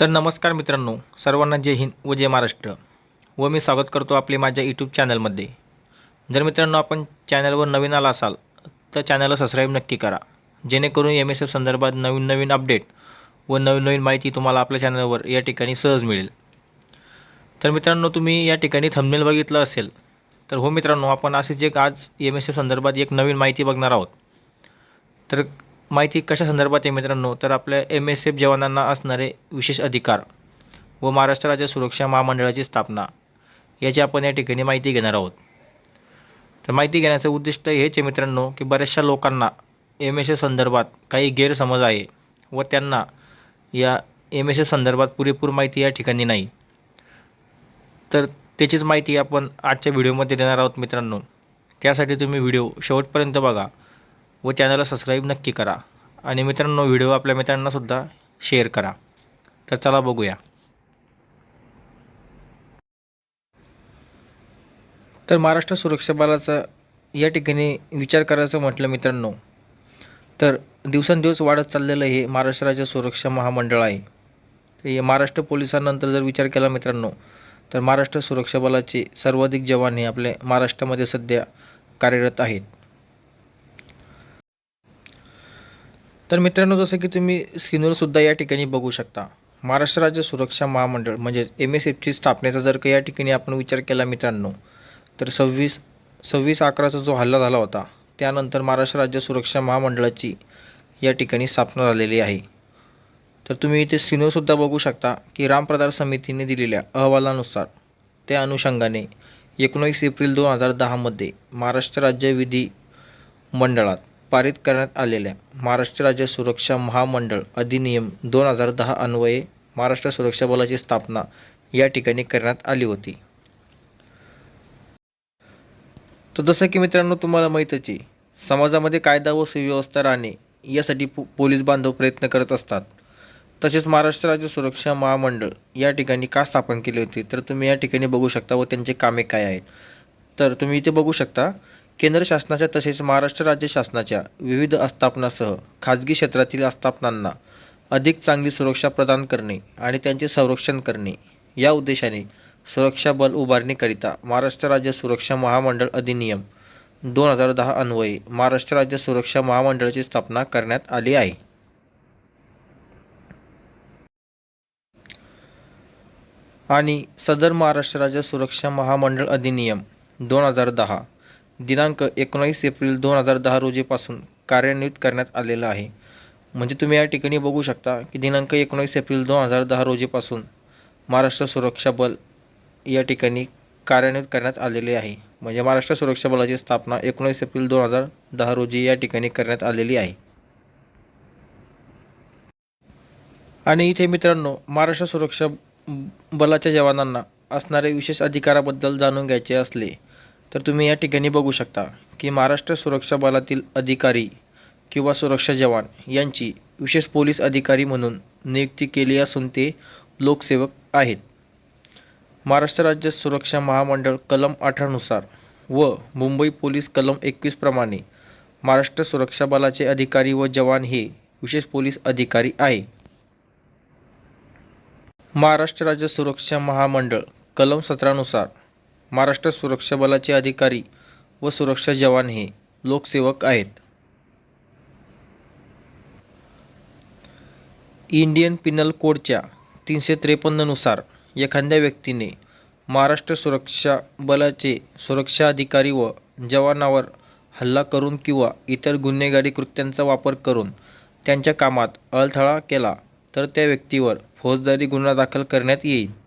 तर नमस्कार मित्रांनो सर्वांना जय हिंद व जय महाराष्ट्र. व मी स्वागत करतो आपले माझ्या यूट्यूब चॅनलमध्ये जर मित्रांनो आपण चॅनलवर नवीन आला असाल तर चॅनलला सबस्क्राईब नक्की करा. जेणेकरून एम एस एफ संदर्भात नवीन नवीन अपडेट व नवीन नवीन माहिती तुम्हाला आपल्या चॅनलवर या ठिकाणी सहज मिळेल. तर मित्रांनो तुम्ही या ठिकाणी थंबनेल बघितलं असेल तर हो मित्रांनो आपण असेच एक आज एम एस एफ संदर्भात एक नवीन माहिती बघणार आहोत. तर माहिती कशा संदर्भात आहे मित्रांनो? तर आपल्या एम एस एफ जवानांना असणारे विशेष अधिकार व महाराष्ट्र राज्य सुरक्षा महामंडळाची स्थापना याची आपण या ठिकाणी माहिती घेणार आहोत. तर माहिती घेण्याचं उद्दिष्ट हेच आहे मित्रांनो की बऱ्याचशा लोकांना एम एस एफ संदर्भात काही गैरसमज आहे व त्यांना या एम एस एफ संदर्भात पुरेपूर माहिती या ठिकाणी नाही. तर त्याचीच माहिती आपण आजच्या व्हिडिओमध्ये देणार आहोत मित्रांनो. त्यासाठी तुम्ही व्हिडिओ शेवटपर्यंत बघा. व चॅनलला सबस्क्राईब नक्की करा. आणि मित्रांनो व्हिडिओ आपल्या मित्रांनासुद्धा शेअर करा. तर चला बघूया. तर महाराष्ट्र सुरक्षा बलाचा या ठिकाणी विचार करायचं म्हटलं मित्रांनो तर दिवसेंदिवस वाढत चाललेलं हे महाराष्ट्र राज्य सुरक्षा महामंडळ आहे. तर हे महाराष्ट्र पोलिसांनंतर जर विचार केला मित्रांनो तर महाराष्ट्र सुरक्षा बलाचे सर्वाधिक जवान हे आपल्या महाराष्ट्रामध्ये सध्या कार्यरत आहेत. तर मित्रांनो जसं की तुम्ही स्क्रीनवर सुद्धा या ठिकाणी बघू शकता. महाराष्ट्र राज्य सुरक्षा महामंडळ म्हणजे एम एस एफची स्थापनेचा जर का या ठिकाणी आपण विचार केला मित्रांनो तर सव्वीस सव्वीस अकराचा जो हल्ला झाला होता त्यानंतर महाराष्ट्र राज्य सुरक्षा महामंडळाची या ठिकाणी स्थापना झालेली आहे. तर तुम्ही इथे स्क्रीनवरसुद्धा बघू शकता की रामप्रदार समितीने दिलेल्या अहवालानुसार त्या अनुषंगाने एकोणवीस एप्रिल दोन हजार दहामध्ये महाराष्ट्र राज्य विधी मंडळात पारित करण्यात आलेल्या महाराष्ट्र राज्य सुरक्षा महामंडळ अधिनियम दोन हजार दहा अन्वये महाराष्ट्र सुरक्षा बलाची स्थापना या ठिकाणी करण्यात आली होती. तर जसं की मित्रांनो तुम्हाला माहीतच आहे समाजामध्ये कायदा व सुव्यवस्था राहणे यासाठी पो पोलीस बांधव प्रयत्न करत असतात. तसेच महाराष्ट्र राज्य सुरक्षा महामंडळ या ठिकाणी का स्थापन केले होते? तर तुम्ही या ठिकाणी बघू शकता व त्यांचे कामे काय आहेत? तर तुम्ही इथे बघू शकता केंद्र शासनाच्या तसेच महाराष्ट्र राज्य शासनाच्या विविध आस्थापनासह खाजगी क्षेत्रातील आस्थापनांना अधिक चांगली सुरक्षा प्रदान करणे आणि त्यांचे संरक्षण करणे या उद्देशाने सुरक्षा बल उभारणीकरिता महाराष्ट्र राज्य सुरक्षा महामंडळ अधिनियम दोन हजार दहा अन्वये महाराष्ट्र राज्य सुरक्षा महामंडळाची स्थापना करण्यात आली आहे. आणि सदर महाराष्ट्र राज्य सुरक्षा महामंडळ अधिनियम दोन हजार दहा दिनांक एकोणीस एप्रिल दोन हजार दहा रोजीपासून कार्यान्वित करण्यात आलेलं आहे. म्हणजे तुम्ही या ठिकाणी बघू शकता की दिनांक एकोणीस एप्रिल दोन हजार दहा रोजीपासून महाराष्ट्र सुरक्षा बल या ठिकाणी कार्यान्वित करण्यात आलेले आहे. म्हणजे महाराष्ट्र सुरक्षा बलाची स्थापना एकोणीस एप्रिल दोन हजार दहा रोजी या ठिकाणी करण्यात आलेली आहे. आणि इथे मित्रांनो महाराष्ट्र सुरक्षा बलाच्या जवानांना असणाऱ्या विशेष अधिकाराबद्दल जाणून घ्यायचे असले तर तुम्ही या ठिकाणी बघू शकता की महाराष्ट्र सुरक्षा बलातील अधिकारी किंवा सुरक्षा जवान यांची विशेष पोलीस अधिकारी म्हणून नियुक्ती केली असून ते लोकसेवक आहेत. महाराष्ट्र राज्य सुरक्षा महामंडळ कलम अठरानुसार व मुंबई पोलीस कलम एकवीसप्रमाणे महाराष्ट्र सुरक्षा बलाचे अधिकारी व जवान हे विशेष पोलीस अधिकारी आहे. महाराष्ट्र राज्य सुरक्षा महामंडळ कलम सतरानुसार महाराष्ट्र सुरक्षा बलाचे अधिकारी व सुरक्षा जवान हे लोकसेवक आहेत. इंडियन पिनल कोडच्या तीनशे त्रेपन्ननुसार एखाद्या व्यक्तीने महाराष्ट्र सुरक्षा बलाचे सुरक्षा अधिकारी व जवानावर हल्ला करून किंवा इतर गुन्हेगारी कृत्यांचा वापर करून त्यांच्या कामात अडथळा केला तर त्या व्यक्तीवर फौजदारी गुन्हा दाखल करण्यात येईल.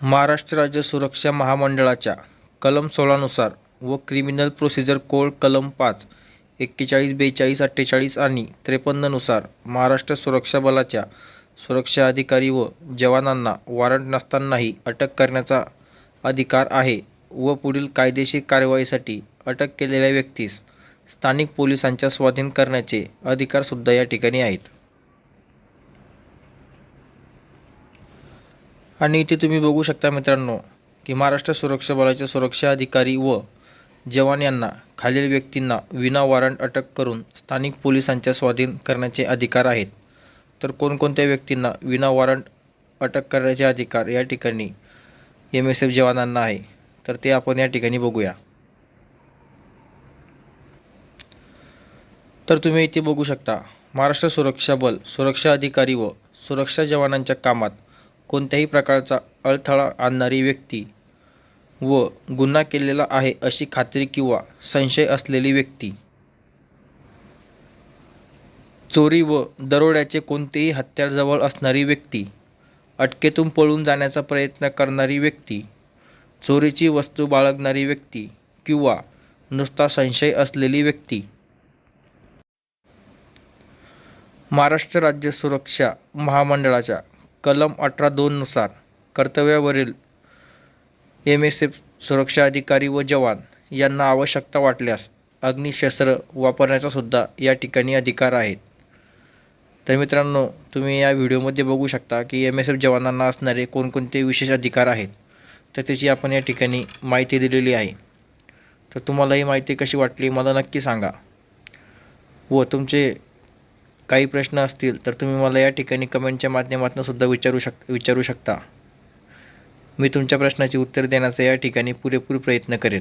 महाराष्ट्र राज्य सुरक्षा महामंडळाच्या कलम सोळानुसार व क्रिमिनल प्रोसिजर कोड कलम पाच एक्केचाळीस बेचाळीस अठ्ठेचाळीस आणि त्रेपन्ननुसार महाराष्ट्र सुरक्षा बलाच्या सुरक्षा अधिकारी व जवानांना वॉरंट नसतानाही अटक करण्याचा अधिकार आहे व पुढील कायदेशीर कारवाईसाठी अटक केलेल्या व्यक्तीस स्थानिक पोलिसांच्या स्वाधीन करण्याचे अधिकारसुद्धा या ठिकाणी आहेत. आणि इथे तुम्ही बघू शकता मित्रांनो की महाराष्ट्र सुरक्षा बलाचे सुरक्षा अधिकारी व जवान यांना खालील व्यक्तींना विना वॉरंट अटक करून स्थानिक पोलिसांच्या स्वाधीन करण्याचे अधिकार आहेत. तर कोणकोणत्या व्यक्तींना विना वॉरंट अटक करण्याचे अधिकार या ठिकाणी एम एस एफ जवानांना आहे तर ते आपण या ठिकाणी बघूया. तर तुम्ही इथे बघू शकता महाराष्ट्र सुरक्षा बल सुरक्षा अधिकारी व सुरक्षा जवानांच्या कामात कोणत्याही प्रकारचा अडथळा आणणारी व्यक्ती व गुन्हा केलेला आहे अशी खात्री किंवा संशय असलेली व्यक्ती. चोरी व दरोड्याचे कोणतेही हत्यार जवळ असणारी व्यक्ती अटकेतून पळून जाण्याचा प्रयत्न करणारी व्यक्ती चोरीची वस्तू बाळगणारी व्यक्ती किंवा नुसता संशय असलेली व्यक्ती. महाराष्ट्र राज्य सुरक्षा महामंडळाच्या कलम अठरा दोननुसार कर्तव्यावरील एम एस एफ सुरक्षा अधिकारी व जवान यांना आवश्यकता वाटल्यास अग्निशस्त्र वापरण्याचा सुद्धा या ठिकाणी अधिकार आहेत. तर मित्रांनो तुम्ही या व्हिडिओमध्ये बघू शकता की एम एस एफ जवानांना असणारे कोणकोणते विशेष अधिकार आहेत तर त्याची आपण या ठिकाणी माहिती दिलेली आहे. तर तुम्हाला ही माहिती कशी वाटली मला नक्की सांगा. व तुमचे काही प्रश्न असतील तर तुम्ही मला या ठिकाणी कमेंटच्या माध्यमातून सुद्धा विचारू शक विचारू शकता. मी तुमच्या प्रश्नाची उत्तर देण्याचा या ठिकाणी पुरेपूर प्रयत्न करेन.